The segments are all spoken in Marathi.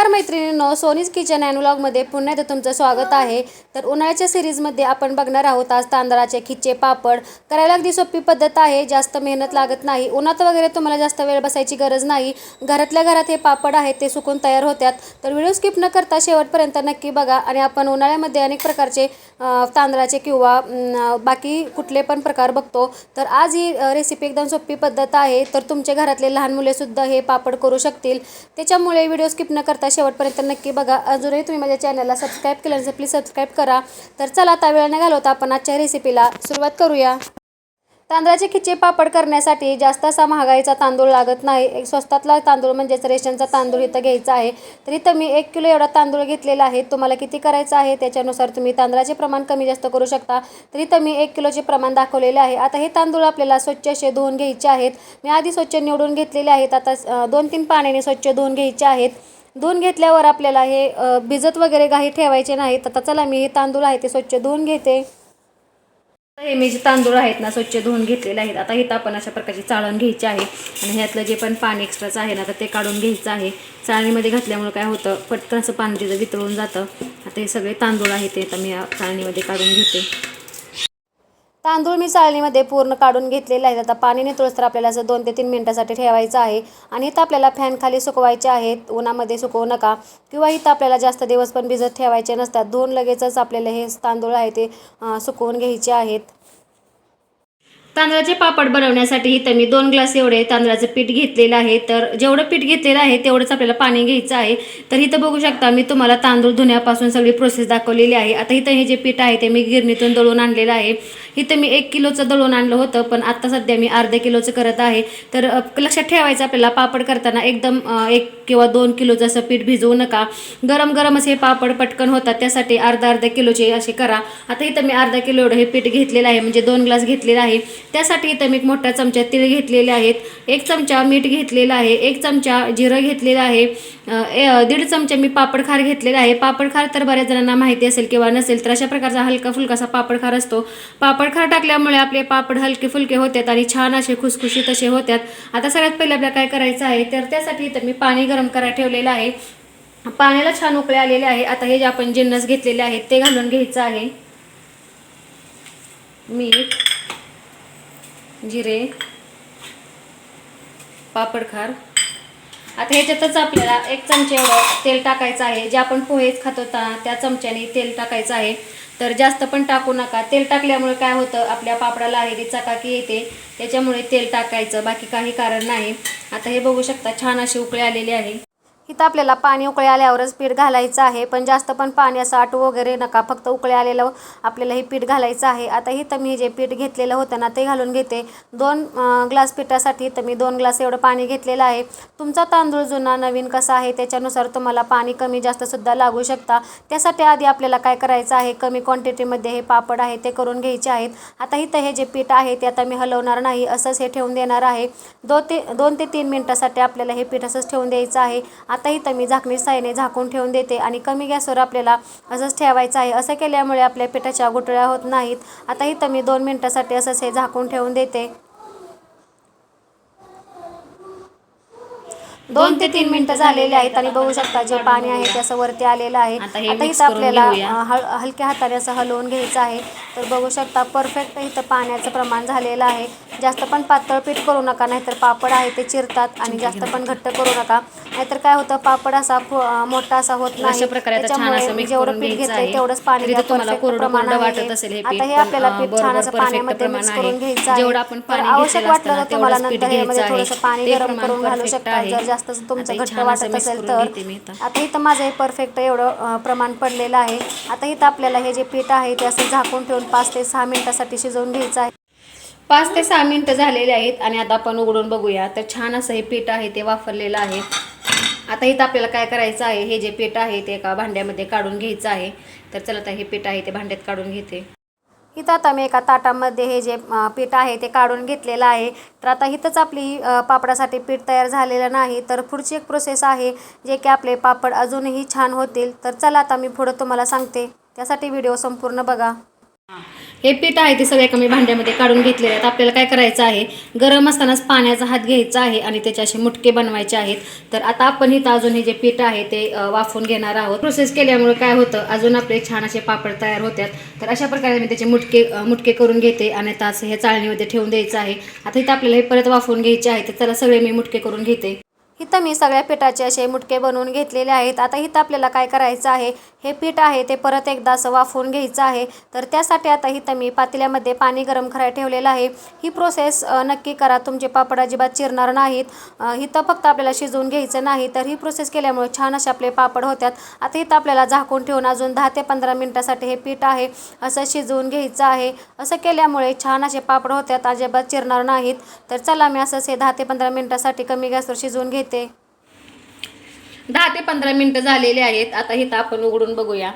नमस्कार मैत्रिणींनो सोनीज किचन अँड पुन्हा एकदा तुमचं स्वागत आहे. तर उन्हाळ्याच्या सिरीजमध्ये आपण बघणार आहोत आज तांदळाचे खिच्चे पापड. करायला अगदी सोपी पद्धत आहे जास्त मेहनत लागत नाही. उन्हात वगैरे तुम्हाला जास्त वेळ बसायची गरज नाही. घरातल्या घरात हे पापड आहेत ते सुकून तयार होतात तर व्हिडिओ स्किप न करता शेवटपर्यंत नक्की बघा आणि आपण उन्हाळ्यामध्ये अनेक प्रकारचे तांदळाचे किंवा बाकी कुठले पण प्रकार बघतो. तर आज ही रेसिपी एकदम सोपी पद्धत आहे. तर तुमच्या घरातले लहान मुलेसुद्धा हे पापड करू शकतील. त्याच्यामुळे व्हिडिओ स्किप न करता शेवटपर्यंत नक्की बघा. अजूनही तुम्ही माझ्या चॅनलला सबस्क्राईब केलं नसेल प्लीज सबस्क्राईब करा. तर चला आता वेळ न घालवता आपण आजच्या रेसिपीला सुरुवात करूया. तांदळाचे खिचे पापड करण्यासाठी जास्त असा महागाईचा तांदूळ लागत नाही. एक स्वस्तातला तांदूळ म्हणजेच रेशनचा तांदूळ इथं घ्यायचा आहे. तर इथं मी एक किलो एवढा तांदूळ घेतलेला आहे. तुम्हाला किती करायचं आहे? त्याच्यानुसार तुम्ही तांदळाचे प्रमाण कमी जास्त करू शकता. तर इथं मी एक किलोचे प्रमाण दाखवलेले आहे. आता हे तांदूळ आपल्याला स्वच्छ असे धुवून घ्यायचे आहेत. मी आधी स्वच्छ निवडून घेतलेले आहेत. आता दोन तीन पाण्याने स्वच्छ धुवून घ्यायचे आहेत. धुवून घेतल्यावर आपल्याला हे भिजत वगैरे काही ठेवायचे नाहीत आता चला मी हे तांदूळ आहे ते स्वच्छ धुवून घेते. हे मी जे तांदूळ आहेत ना स्वच्छ धुवून घेतलेले आहेत. आता इथं आपण अशा प्रकारची चाळण घ्यायची आहे. आणि ह्यातलं जे पण पाणी एक्स्ट्राचं आहे ना तर ते काढून घ्यायचं आहे. चाळणीमध्ये घातल्यामुळे काय होतं पटकन असं पाणी तिथं वितळून जातं. आता हे सगळे तांदूळ आहेत ते आता मी या चाळणीमध्ये काढून घेते. तांदूळ मी चाळणीमध्ये पूर्ण काढून घेतलेले आहेत आता पाणी नितळस तर आपल्याला असं दोन ते तीन मिनटासाठी ठेवायचं आहे. आणि इथं आपल्याला फॅनखाली सुकवायचे आहेत. उन्हामध्ये सुकवू नका. किंवा इथं आपल्याला जास्त दिवस पण भिजत ठेवायचे नसतात. दोन लगेचच आपल्याला हे तांदूळ आहे ते सुकवून घ्यायचे आहेत. तांदळाचे पापड बनवण्यासाठी इथं मी दोन ग्लास एवढे तांदळाचं पीठ घेतलेलं आहे. तर जेवढं पीठ घेतलेलं आहे तेवढंच आपल्याला पाणी घ्यायचं आहे. तर इथं बघू शकता मी तुम्हाला तांदूळ धुण्यापासून सगळी प्रोसेस दाखवलेली आहे. आता इथं हे जे पीठ आहे ते मी गिरणीतून दळून आणलेलं आहे. इथं मी एक किलोचं दळून आणलं होतं पण आत्ता सध्या मी अर्ध्या किलोचं करत आहे. तर लक्षात ठेवायचं आपल्याला पापड करताना एकदम एक किंवा दोन किलोचं असं पीठ भिजवू नका. गरम गरमच हे पापड पटकन होतात त्यासाठी अर्धा अर्धा किलोचे असे करा. आता इथं मी अर्धा किलो एवढं हे पीठ घेतलेलं आहे म्हणजे दोन ग्लास घेतलेला आहे. त्यासाठी इथं मी एक मोठ्या चमचा तीळ घेतलेले आहेत. एक चमचा मीठ घेतलेला आहे एक चमचा जिरं घेतलेलं आहे. ए- दीड चमचा मी पापड खार घेतलेला आहे. पापड खार तर बऱ्याच जणांना माहिती असेल किंवा नसेल तर अशा प्रकारचा हलका फुलकासा पापड खार असतो. पापड खार टाकल्यामुळे आपले पापड हलके फुलके होतात आणि छान असे खुसखुशीत असे होतात. आता सगळ्यात पहिले आपल्याला काय करायचं आहे तर त्यासाठी तर मी पाणी गरम करायला ठेवलेलं आहे. पाण्याला छान उकळे आलेले आहे. आता हे जे आपण जिन्नस घेतलेले आहेत ते घालून घ्यायचं आहे. मीठ जिरे पापड खार. आता ह्याच्यातच आपल्याला एक चमचे एवढं तेल टाकायचं आहे. जे आपण पोहेच खात होता त्या चमच्याने तेल टाकायचं आहे. तर जास्त पण टाकू नका. तेल टाकल्यामुळे काय होतं आपल्या पापडाला आहे ती चकाकी येते त्याच्यामुळे तेल टाकायचं बाकी काही कारण नाही. आता हे बघू शकता छान अशी उकळे आलेली आहे. इथं आपल्याला पाणी उकळे आल्यावरच पीठ घालायचं आहे. पण जास्त पण पाणी असं आटू वगैरे नका. फक्त उकळे आलेलं आपल्याला हे पीठ घालायचं आहे. आता इथं मी जे पीठ घेतलेलं होतं ना ते घालून घेते. दोन ग्लास पिठासाठी इथं मी दोन ग्लास एवढं पाणी घेतलेलं आहे. तुमचा तांदूळ जुना नवीन कसा आहे? त्याच्यानुसार तुम्हाला पाणी कमी जास्तसुद्धा लागू शकता. त्यासाठी आधी आपल्याला काय करायचं आहे? कमी क्वांटिटीमध्ये हे पापड आहे ते करून घ्यायचे आहेत. आता इथं हे जे पीठ आहे ते आता मी हलवणार नाही. असंच हे ठेवून देणार आहे. दो ते दोन ते तीन मिनटासाठी आपल्याला हे पीठ असंच ठेवून द्यायचं आहे. आता इथं मी झाकणी साईने झाकून ठेवून देते आणि कमी गॅसवर आपल्याला असंच ठेवायचं आहे. असं केल्यामुळे आपल्या पिठाच्या गुठळ्या होत नाहीत. आता इथं मी दोन मिनटासाठी असंच हे झाकून ठेवून देते. दोन ते तीन मिनिटं झालेले आहेत आणि बघू शकता जे पाणी आहे ते असं वरती आलेलं आहे आता हे इथं आपल्याला हलक्या हाताने असं हलवून घ्यायचं आहे तर बघू शकता परफेक्ट इथं पाण्याचं प्रमाण झालेलं आहे जास्त पण पातळ पीठ करू नका नाहीतर पापड आहे ते चिरतात आणि जास्त पण घट्ट करू नका नाहीतर काय होतं पापड असा मोठा असा होत नाही त्याच्यामुळे जेवढं पीठ घेतलंय आहे. तेवढंच पाणी. वाटत असेल हे आता हे आपल्याला पीठ छान असं पाण्यामध्ये मिक्स. करून घ्यायचं आहे आवश्यक वाटलं तर तुम्हाला नंतर पीठमध्ये घ्यायचं थोडंसं. पाणी गरम करून घालू शकता. जर जास्त तुमचं घट्ट वाटत असेल तर आता. इथं माझं हे परफेक्ट एवढं प्रमाण पडलेलं आहे. आता इथं आपल्याला हे जे पीठ आहे ते असं झाकून ठेवून पाच ते सहा मिनिटासाठी शिजवून घ्यायचं आहे. पाच ते सहा मिनिटं झालेले आहेत आणि आता आपण उघडून बघूया. तर छान असं हे पीठ आहे ते वाफरलेलं आहे. आता इथं आपल्याला काय करायचं आहे हे जे पीठ आहे ते एका भांड्यामध्ये काढून घ्यायचं आहे. तर चला आता हे पीठ आहे ते भांड्यात काढून घेते. इथं आता मी एका ताटामध्ये हे जे पीठ आहे ते काढून घेतलेलं आहे. तर आता इथंच आपली पापडासाठी पीठ तयार झालेलं नाही. तर पुढची एक प्रोसेस आहे जे की आपले पापड अजूनही छान होतील. तर चला आता मी पुढं तुम्हाला सांगते. त्यासाठी व्हिडिओ संपूर्ण बघा. हे. पीठ आहे ते सगळे कमी भांड्यामध्ये काढून घेतलेले आहेत. आपल्याला काय करायचं आहे? गरम असतानाच पाण्याचा हात घ्यायचा आहे आणि त्याचे असे मुटके बनवायचे आहेत. तर आता आपण इथं अजून हे जे पीठ आहे ते वाफून वाफवून घेणार आहोत. प्रोसेस केल्यामुळे काय होतं? अजून आपले छान असे पापड तयार होतात. तर अशा प्रकारे मी त्याचे मुटके मुटके करून घेते आणि तास हे चाळणीमध्ये ठेवून द्यायचं आहे. आता इथं आपल्याला हे परत वाफवून घ्यायचे आहे. तर त्याला सगळे मी मुटके करून घेते. इथं मी सगळ्या पिठाचे असे मुटके बनवून घेतलेले आहेत. आता इथं आपल्याला काय करायचं आहे? हे पीठ आहे ते परत एकदा असं वाफवून घ्यायचं आहे. तर त्यासाठी आता इथं मी पातेल्यामध्ये पाणी गरम करायला ठेवलेलं आहे. ही प्रोसेस नक्की करा. तुमचे पापड अजिबात चिरणार नाहीत. इथं फक्त आपल्याला शिजवून घ्यायचं नाही. तर ही प्रोसेस केल्यामुळे छान असे आपले पापड होतात. आता इथं आपल्याला झाकून ठेवून अजून दहा ते पंधरा मिनटासाठी हे पीठ आहे. असं शिजवून घ्यायचं आहे. असं केल्यामुळे छान असे पापड होतात. अजिबात चिरणार नाहीत. तर चला मी असंच हे दहा ते पंधरा मिनटासाठी कमी गॅसवर शिजवून घेते. दहा ते पंधरा मिनटं झालेले आहेत. आता इथं आपण उघडून बघूया.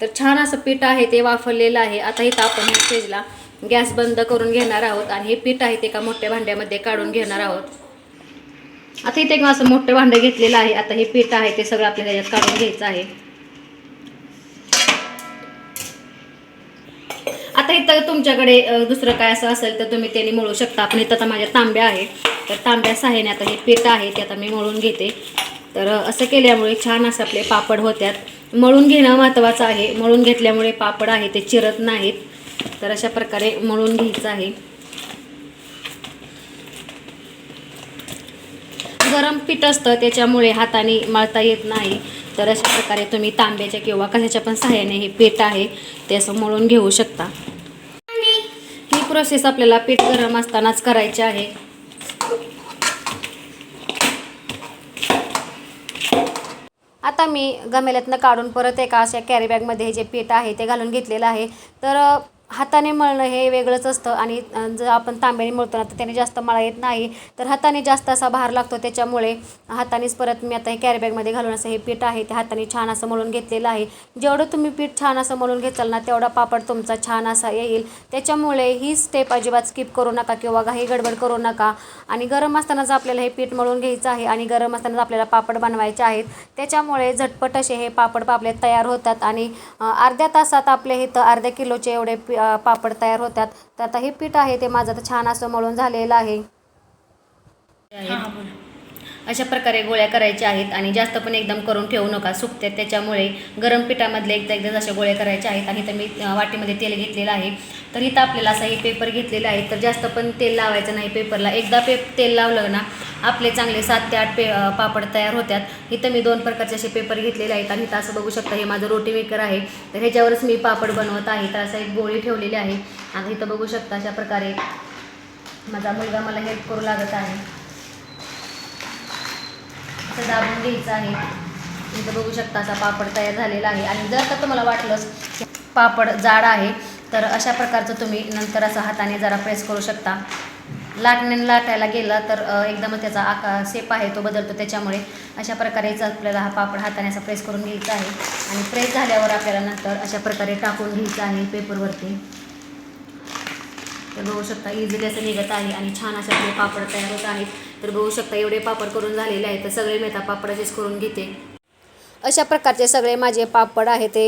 तर छान असं पीठ आहे ते वाफरलेलं आहे. आता इथं आपण हे स्टेजला गॅस बंद करून घेणार आहोत आणि हे पीठ आहे ते एका मोठ्या भांड्यामध्ये काढून घेणार आहोत. आता इथे एक असं मोठं भांडं घेतलेलं आहे. आता हे पीठ आहे ते सगळं आपल्याला याच्यात काढून घ्यायचं आहे. आता इथं तुमच्याकडे दुसरं काय असं असेल तर तुम्ही त्यांनी मळू शकता. पण इथं आता माझ्या तांब्या आहे. तर तांब्या साह्याने आता हे पीठ आहे ते आता मी मळून घेते. तर असं केल्यामुळे छान असं आपले पापड होत्यात. मळून घेणं महत्त्वाचं आहे. मळून घेतल्यामुळे पापड आहे ते चिरत नाहीत. तर अशा प्रकारे मळून घ्यायचं आहे. गरम पीठ असतं त्याच्यामुळे हाताने मळता येत नाही. तर अशा प्रकारे तुम्ही तांब्याच्या किंवा कशाच्या पण सहाय्याने हे पीठ आहे ते असं मळून घेऊ शकता. प्रोसेस आपल्याला पीठ गरम असतानाच करायची आहे. आता मी गमेल्यातनं काढून परत एका अशा कॅरी बॅगमध्ये हे जे पीठ आहे ते घालून घेतलेलं आहे. तर हाताने मळणं हे वेगळंच असतं आणि जर आपण तांब्याने मळतो ना तर त्याने जास्त मळा येत नाही. तर हाताने जास्त असा भार लागतो त्याच्यामुळे हातानेच परत मी आता हे कॅरीबॅगमध्ये घालून असं हे पीठ आहे ते हाताने छान असं मळून घेतलेलं आहे. जेवढं तुम्ही पीठ छान असं मळून घेचाल ना तेवढा पापड तुमचा छान असा येईल. त्याच्यामुळे ही स्टेप अजिबात स्किप करू नका किंवा काही गडबड करू नका. आणि गरम असतानाच आपल्याला हे पीठ मळून घ्यायचं आहे आणि गरम असतानाच आपल्याला पापड बनवायचे आहेत. त्याच्यामुळे झटपट असे हे पापड पापले तयार होतात आणि अर्ध्या तासात आपले इथं अर्ध्या किलोचे एवढे पी- पापड तयार होतात. तर आता हे पीठ आहे ते माझं तर छान असं मळून झालेलं आहे. अशा प्रकारे गोळ्या करायच्या आहेत आणि जास्त पण एकदम करून ठेवू नका. सुकते त्याच्यामुळे गरम पिठामधले एकदा एकदा अशा गोळ्या करायच्या आहेत आणि तर मी वाटीमध्ये तेल घेतलेलं आहे. तर इथं आपल्याला असा हे पेपर घेतलेला आहे. तर जास्त पण तेल लावायचं नाही पेपरला. एकदा पे तेल लावलं ना आपले चांगले सात ते आठ पे पापड तयार होतात. इथं मी दोन प्रकारचे असे पेपर घेतलेले आहेत आणि इथं असं बघू शकता हे माझं रोटी मेकर आहे. तर ह्याच्यावरच मी पापड बनवत आहे. तर असं एक गोळी ठेवलेली आहे. आणि इथं बघू शकता अशा प्रकारे माझा मुलगा मला हेल्प करू लागत आहे. असं दाबून घ्यायचं आहे. इथं बघू शकता असा पापड तयार झालेला आहे. आणि जर का तुम्हाला वाटलंच की पापड जाड आहे तर अशा प्रकारचं तुम्ही नंतर असं हाताने जरा प्रेस करू शकता. लाटण्याने लाटायला गेला तर एकदमच एकदम त्याचा आकार सेप आहे तो बदलतो त्याच्यामुळे. अशा प्रकारेच आपल्याला हा पापड हाताने असा प्रेस करून घ्यायचा आहे. आणि प्रेस झाल्यावर आपल्याला नंतर अशा प्रकारे टाकून घ्यायचं आहे पेपरवरती. तर बघू शकता इझिली असं निघत आहे आणि छान असे आपले पापड तयार होत आहेत. तर बघू शकता एवढे पापड करून झालेले आहेत. तर सगळे मी आता पापडाचेच करून घेते. अशा प्रकारचे सगळे माझे पापड आहे ते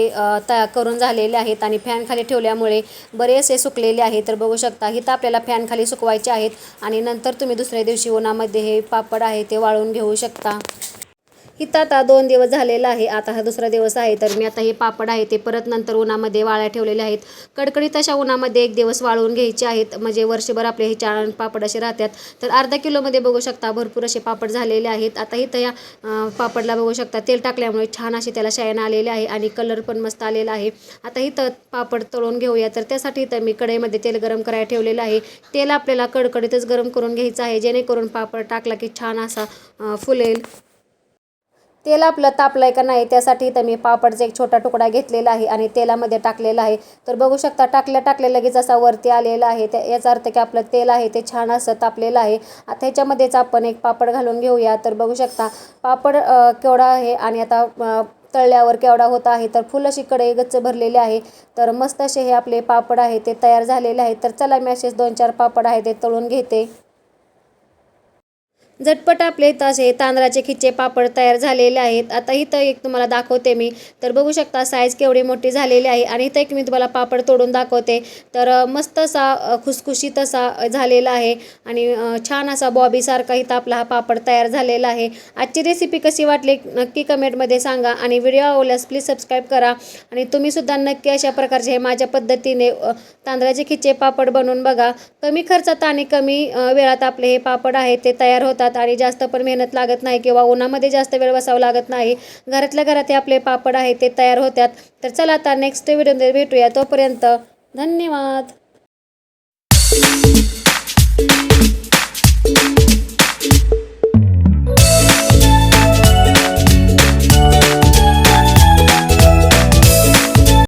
तयार करून झालेले आहेत आणि फॅनखाली ठेवल्यामुळे बरेचसे सुकलेले आहेत. तर बघू शकता इथं आपल्याला फॅनखाली सुकवायचे आहेत आणि नंतर तुम्ही दुसऱ्या दिवशी उन्हामध्ये हे पापड आहे ते वाळून घेऊ शकता. इथं आता दोन दिवस झालेला आहे आता हा दुसरा दिवस आहे तर मी आता हे पापड आहे ते परत नंतर उन्हामध्ये वाळ्या ठेवलेले आहेत. कडकडीत अशा उन्हामध्ये एक दिवस वाळवून घ्यायचे आहेत म्हणजे वर्षभर आपले हे चार पापड असे राहतात. तर अर्धा किलोमध्ये बघू शकता भरपूर असे पापड झालेले आहेत. आता इथं या पापडला बघू शकता तेल टाकल्यामुळे छान असे त्याला शायन आलेले आहे आणि कलर पण मस्त आलेला आहे. आता इथं पापड तळून घेऊया तर त्यासाठी इथं मी कढईमध्ये तेल गरम करायला ठेवलेलं आहे. तेल आपल्याला कडकडीतच गरम करून घ्यायचं आहे जेणेकरून पापड टाकला की छान असा फुलेल. तेल आपलं तापलं आहे का नाही त्यासाठी इथं मी पापडचा एक छोटा तुकडा घेतलेला आहे आणि तेलामध्ये टाकलेला आहे. तर बघू शकता टाकल्या टाकल्या लगेच असा वरती आलेला आहे. त्या याचा अर्थ की आपलं तेल आहे ते छान असं तापलेलं आहे. आता ह्याच्यामध्येच आपण एक पापड घालून घेऊया. तर बघू शकता पापड केवढा आहे आणि आता तळल्यावर केवढा होत आहे. तर फुल अशी कढई गच्च भरलेली आहे. तर मस्त असे हे आपले पापड आहे ते तयार झालेले आहेत. तर चला मी असेच दोन चार पापड आहे ते तळून घेते. झटपट आपले इथं असे तांदळाचे खिचे पापड तयार झालेले आहेत. आता इथं एक तुम्हाला दाखवते मी. तर बघू शकता साईज केवढी मोठी झालेली आहे आणि इथं एक मी तुम्हाला पापड तोडून दाखवते. तर मस्त असा खुसखुशीत असा झालेला आहे आणि छान असा बॉबीसारखा इथं आपला हा पापड तयार झालेला आहे. आजची रेसिपी कशी वाटली नक्की कमेंटमध्ये सांगा आणि व्हिडिओ आवडल्यास प्लीज सबस्क्राईब करा. आणि तुम्हीसुद्धा नक्की अशा प्रकारचे हे माझ्या पद्धतीने तांदळाचे खिचे पापड बनवून बघा. कमी खर्चात आणि कमी वेळात आपले हे पापड आहे ते तयार होतात. आणि जास्त पण मेहनत लागत नाही किंवा उन्हामध्ये जास्त वेळ बसावं लागत नाही. घरातल्या घरात हे आपले पापड आहेत ते तयार होतात. तर चला आता नेक्स्ट व्हिडिओमध्ये भेटूया. तोपर्यंत धन्यवाद.